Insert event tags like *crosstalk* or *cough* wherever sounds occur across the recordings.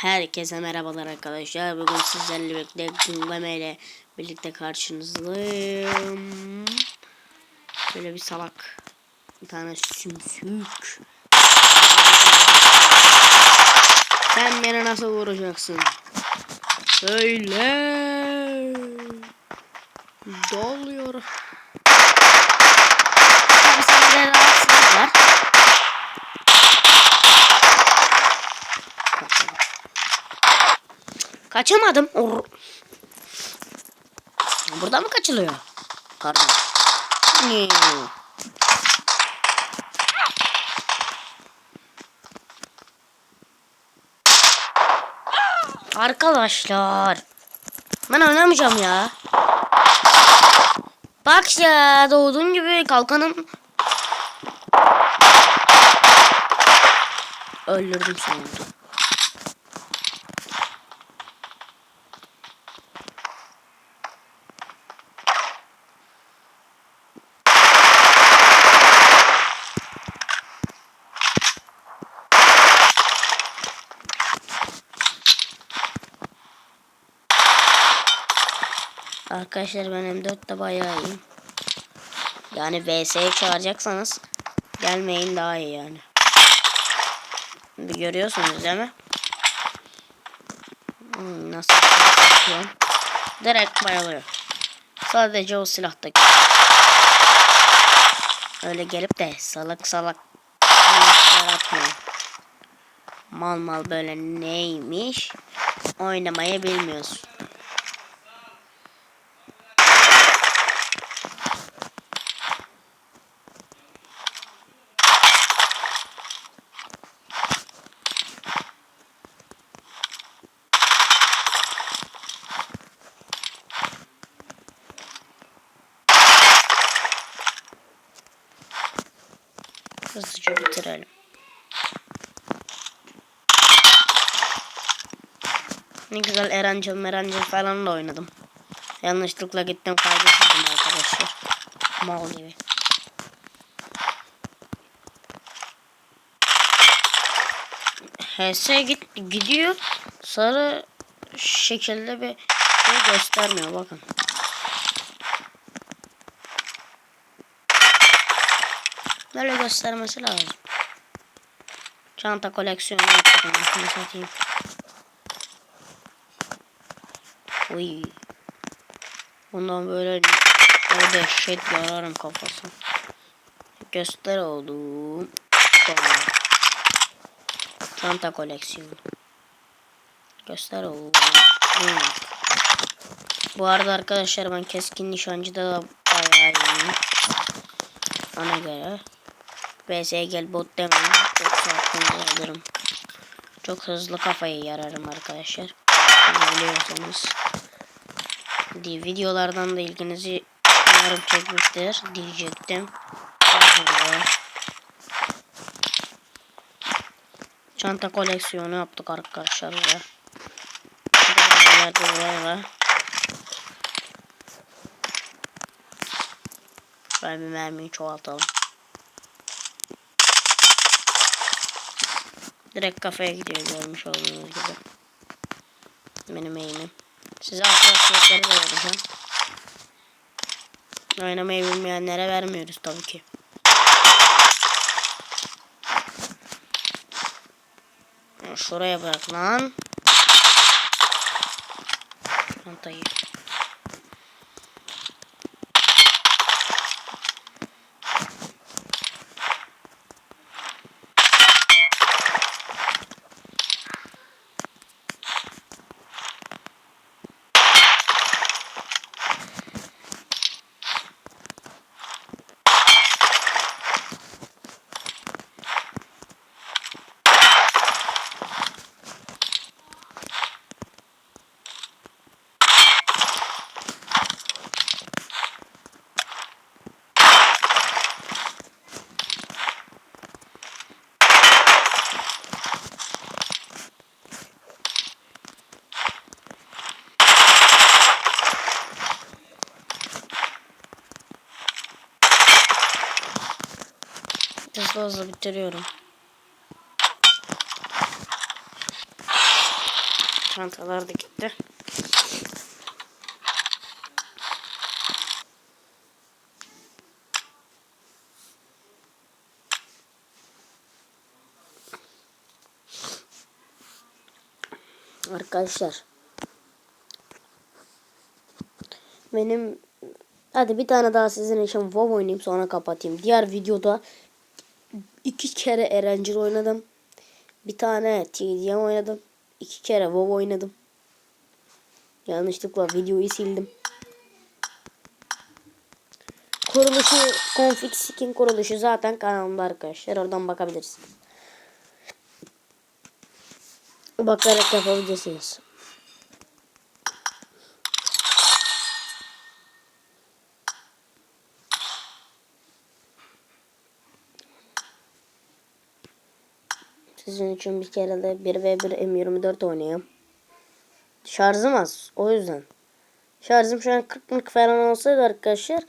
Herkese merhabalar arkadaşlar. Bugün sizlerle birlikte gündeme ile birlikte karşınızdayım. Böyle bir salak. Bir tane sümsük. Sen beni nasıl vuracaksın? Söyle. Doluyor. Tabii sende rahatsızlık var. Kaçamadım. Or Burada mı kaçılıyor? Pardon. Arkadaşlar. Ben oynamayacağım ya. Bak ya doğduğun gibi kalkanım. Öldürdüm sonunda. Arkadaşlar ben M4'te bayağı iyiyim. Yani VS'ye çağıracaksanız gelmeyin daha iyi yani. Bir görüyorsunuz değil mi? Hmm, nasıl? Direkt bayılıyor. Sadece o silahtaki. Öyle gelip de salak salak atmıyor. Mal mal böyle neymiş oynamayı bilmiyorsun. Güzel Erancıl Merancıl falan da oynadım. Yanlışlıkla gittim kaydettim arkadaşlar. Mal gibi. HS git gidiyor. Sarı şekilde bir şey göstermiyor bakın. Böyle göstermesi lazım. Çanta koleksiyonu satayım. Uy. Bundan böyle o dehşet yararım kafasını. Göster oğlum. Tamam. Çanta koleksiyonu. Göster oğlum. Hmm. Bu arada arkadaşlar ben keskin nişancıda da bayağı iyiyim. Ona göre. VS gel bot demeyin. Çok hızlı kafayı yararım arkadaşlar. Biliyorsanız. Videolardan da ilginizi umarım çekmiştir diyecektim. Çanta koleksiyonu yaptık arkadaşlar. Ben bir mermiyi çoğaltalım. Direkt kafaya gidiyor görmüş olduğunuz gibi. Benim eğimim. Size hassasiyetleri de vereceğim. Oynamayı bilmeyenlere vermiyoruz tabii ki. Şuraya bırak lan. Çantayı. Hızlı hızlı bitiriyorum. Çantalar da gitti. Arkadaşlar. Benim hadi bir tane daha sizin için WoW oynayayım sonra kapatayım. Diğer videoda iki kere Erencil oynadım. Bir tane TDM oynadım. iki kere WoW oynadım. Yanlışlıkla videoyu sildim. Kuruluşu, config skin kuruluşu zaten kanalımda arkadaşlar. Oradan bakabilirsiniz. Bakarak yapabilirsiniz. Sizin için bir kere de 1v1 M24 oynayayım. Şarjım az. O yüzden. Şarjım şu an 40'lık falan olsaydı arkadaşlar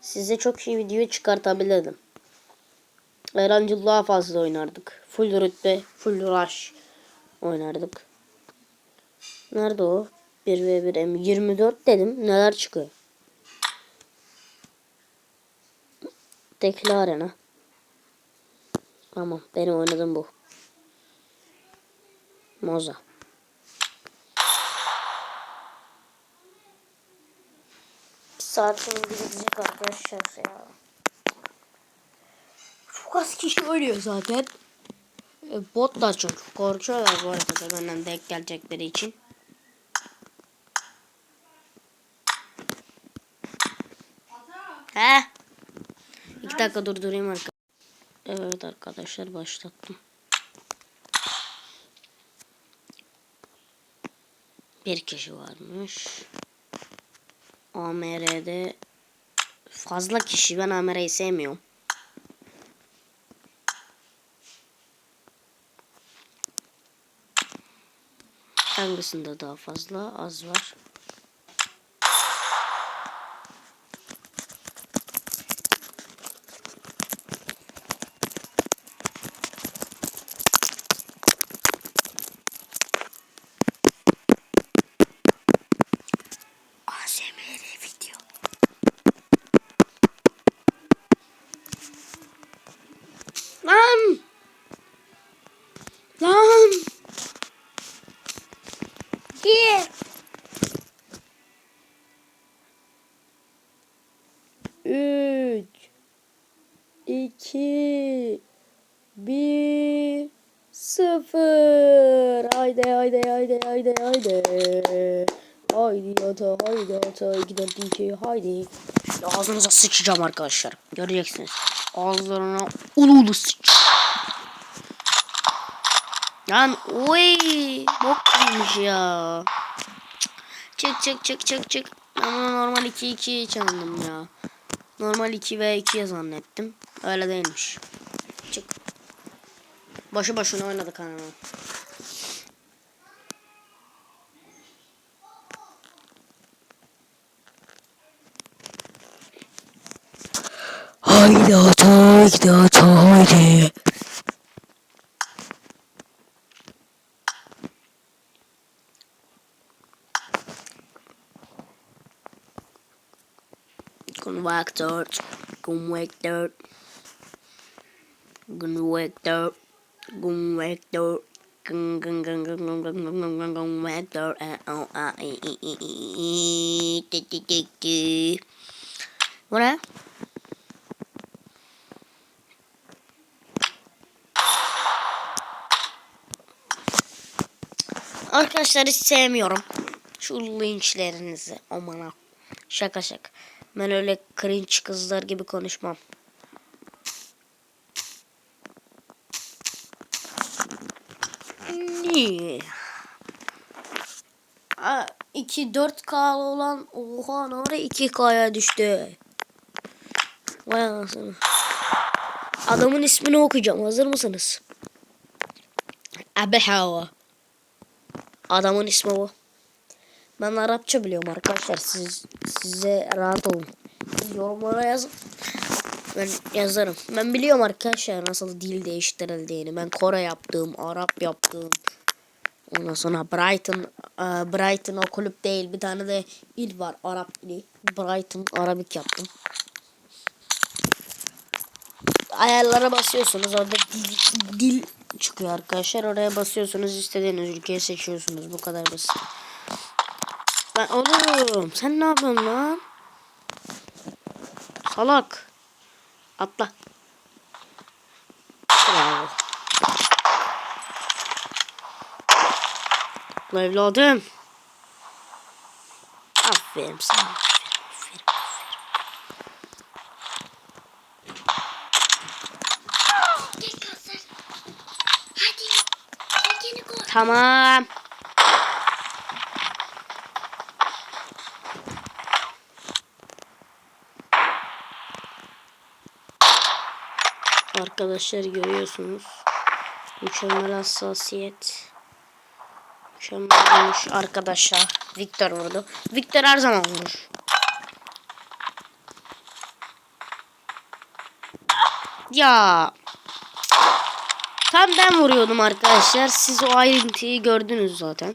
size çok iyi video çıkartabilirdim. Eğlenceli daha fazla oynardık. Full rütbe, full rush oynardık. Nerede o? 1v1 M24 dedim. Neler çıkıyor? Tekli arena. Tamam benim oynadığım bu. Moza. Bir saat gidecek arkadaşlar ya. Çok az kişi ölüyor zaten. E, Botlar çok korkuyorlar bu arada benden denk gelecekleri için. He? İki dakika durdurayım arkadaşlar. Evet arkadaşlar başlattım. Bir kişi varmış. AMR'de fazla kişi. Ben AMR'yi sevmiyorum. Hangisinde daha fazla? Az var. ASMR video. Lan! Lan! Gir! Üç, iki, bir, sıfır. Haydi haydi haydi haydi haydi. Haydi yata haydi dört iki haydi. Şimdi ağzınıza sıçacağım arkadaşlar. Göreceksiniz. Ağızlarına ulu ulu sıç. Lan oy bok gibiymiş ya. Çık çık çık çık çık. Ben bunu normal 2 2 sandım ya. Normal 2 ve 2 zannettim. Öyle değilmiş. Çık. Başı başına oynadık hanım. Haydi ata haydi ata haydi. Convector, convector, convector, convector, convector, o a e e e e t t t t. Bu ne? Arkadaşlar hiç sevmiyorum. Şu linçlerinizi. Aman Şaka şaka. Ben öyle cringe kızlar gibi konuşmam. Niye? Aa, 2 4K olan oha ne ara 2K'ya düştü. Vay anasını. Adamın ismini okuyacağım. Hazır mısınız? Abi Hava. Adamın ismi bu. Ben Arapça biliyorum arkadaşlar. Siz size rahat olun. Yorumlara yazın. Ben yazarım. Ben biliyorum arkadaşlar nasıl dil değiştirildiğini. Ben Kore yaptım, Arap yaptım. Ondan sonra Brighton, e, Brighton o kulüp değil. Bir tane de il var Arap ili. Brighton Arabik yaptım. Ayarlara basıyorsunuz. Orada dil, dil çıkıyor arkadaşlar. Oraya basıyorsunuz. istediğiniz ülkeyi seçiyorsunuz. Bu kadar basit. Ben oğlum sen ne yapıyorsun lan? Salak. Atla. Bravo. Atla evladım. Aferin sana. Aferin, aferin. Gel Kazar. Hadi. Tekeni koy. Tamam. Arkadaşlar görüyorsunuz. Mükemmel hassasiyet. Mükemmel olmuş arkadaşlar. Victor vurdu. Victor her zaman vurur. Ya. Tam ben vuruyordum arkadaşlar. Siz o ayrıntıyı gördünüz zaten.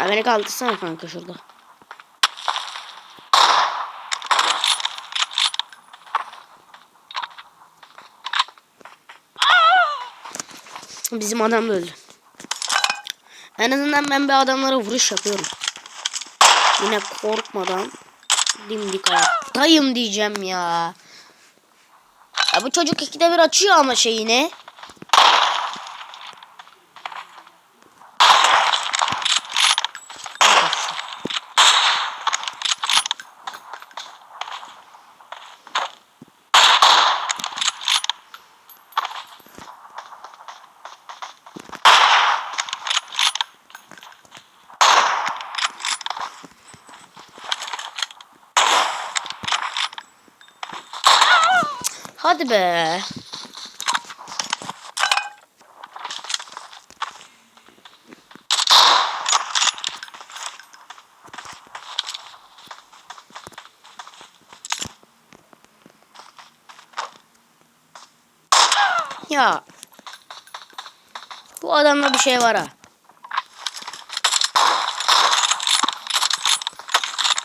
Ya beni kaldırsana kanka şurada. Bizim adam da öldü. En azından ben bir adamlara vuruş yapıyorum. Yine korkmadan dimdik ayaktayım diyeceğim ya. Ya bu çocuk ikide bir açıyor ama şeyini. Hadi be. Ya. Bu adamda bir şey var ha.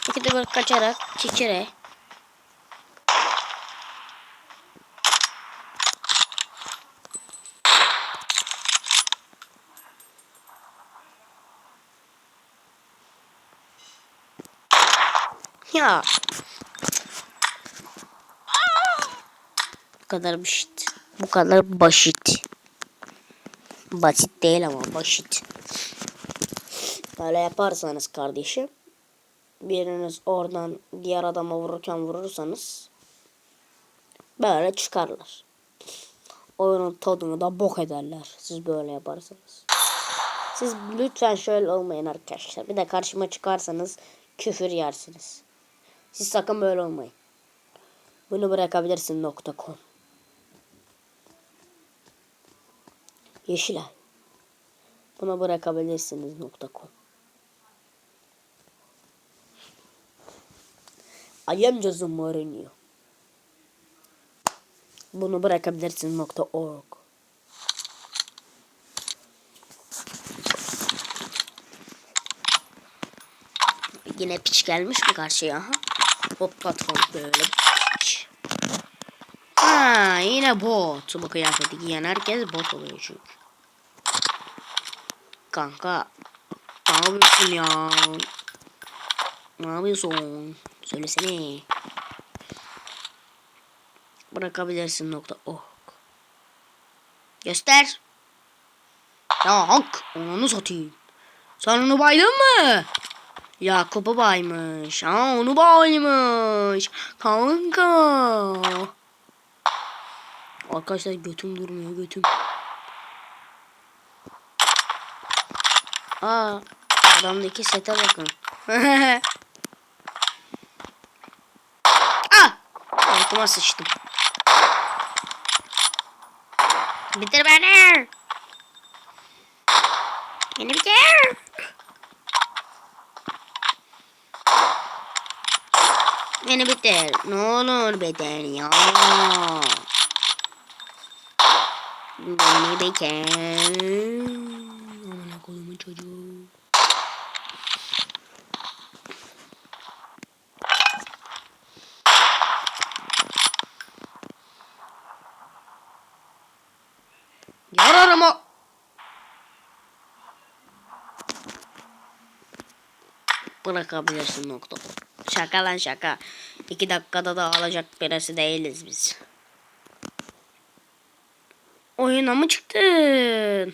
İkide bir kaçarak çikire. Ya. Bu kadar basit. Bu kadar basit. Basit değil ama basit. Böyle yaparsanız kardeşim. Biriniz oradan diğer adama vururken vurursanız böyle çıkarlar. Oyunun tadını da bok ederler. Siz böyle yaparsanız. Siz lütfen şöyle olmayın arkadaşlar. Bir de karşıma çıkarsanız küfür yersiniz. Siz sakın böyle olmayın. Bunu bırakabilirsin .com Yeşilay. Bunu bırakabilirsiniz .com I am Jose Mourinho. Bunu bırakabilirsin .org Yine piç gelmiş mi karşıya? Ha? Hop patron böyle. Ha yine bot. Bu kıyafeti giyen herkes bot oluyor çünkü. Kanka. Ne yapıyorsun ya? Ne yapıyorsun? Söylesene. Bırakabilirsin nokta org. Göster. Ya hak. Onu satayım. Sen onu baydın mı? Yakup'u baymış. Ha onu baymış. Kanka. Arkadaşlar götüm durmuyor götüm. Aa adamdaki sete bakın. *laughs* ah! Altıma sıçtım. Bitir beni. Beni bitir. Beni bitir. Ne olur bitir ya. Beni beken. Amına koyduğumun çocuğu. Yararım o. Bırakabilirsin nokta. Şaka lan şaka. İki dakikada da alacak birisi değiliz biz. Oyuna mı çıktın?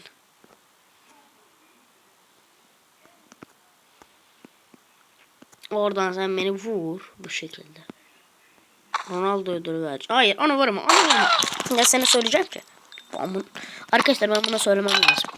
Oradan sen beni vur bu şekilde. Ronaldo ödülü ver. Hayır onu vurma onu vurma. Ya sana söyleyeceğim ki. Arkadaşlar ben buna söylemem lazım.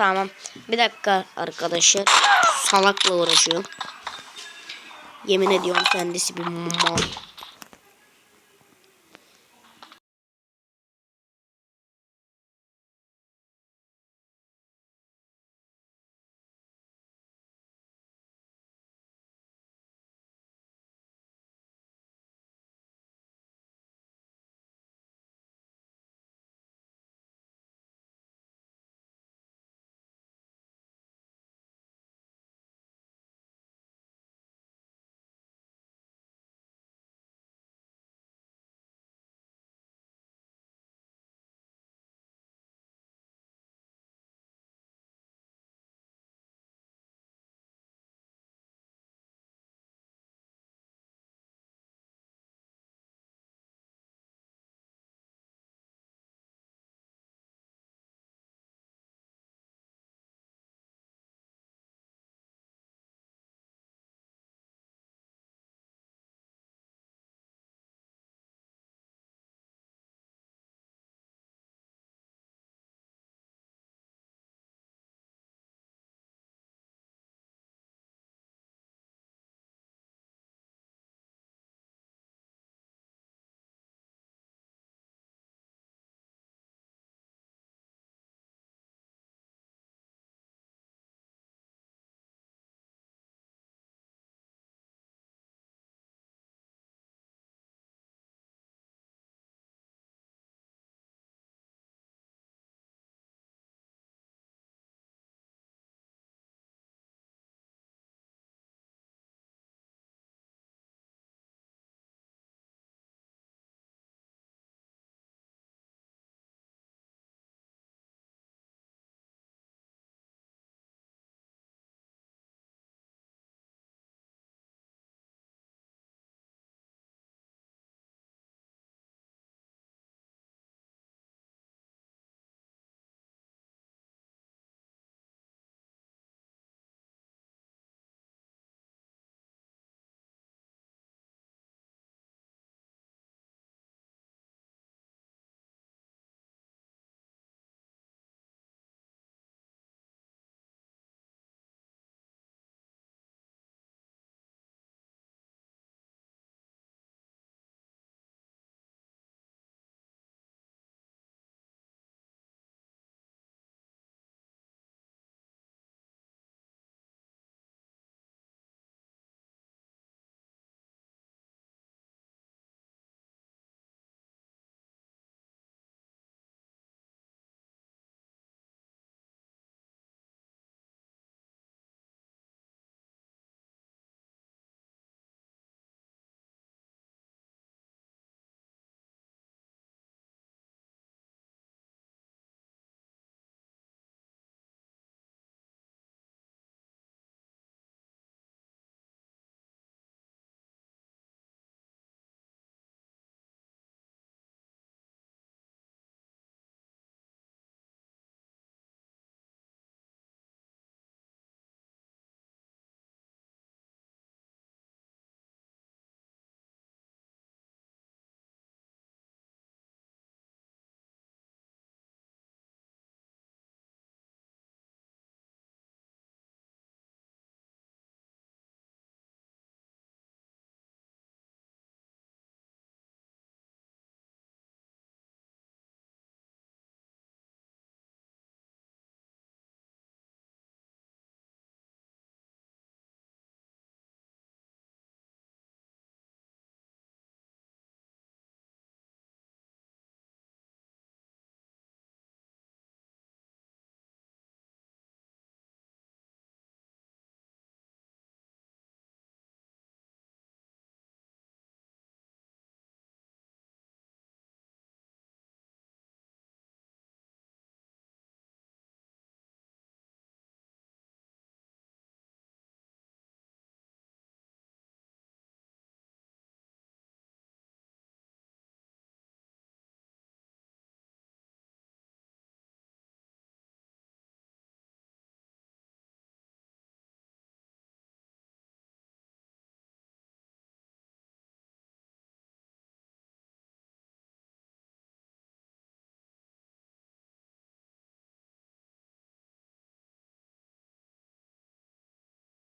Tamam. Bir dakika arkadaşlar. Salakla uğraşıyorum. Yemin ediyorum kendisi bir mal.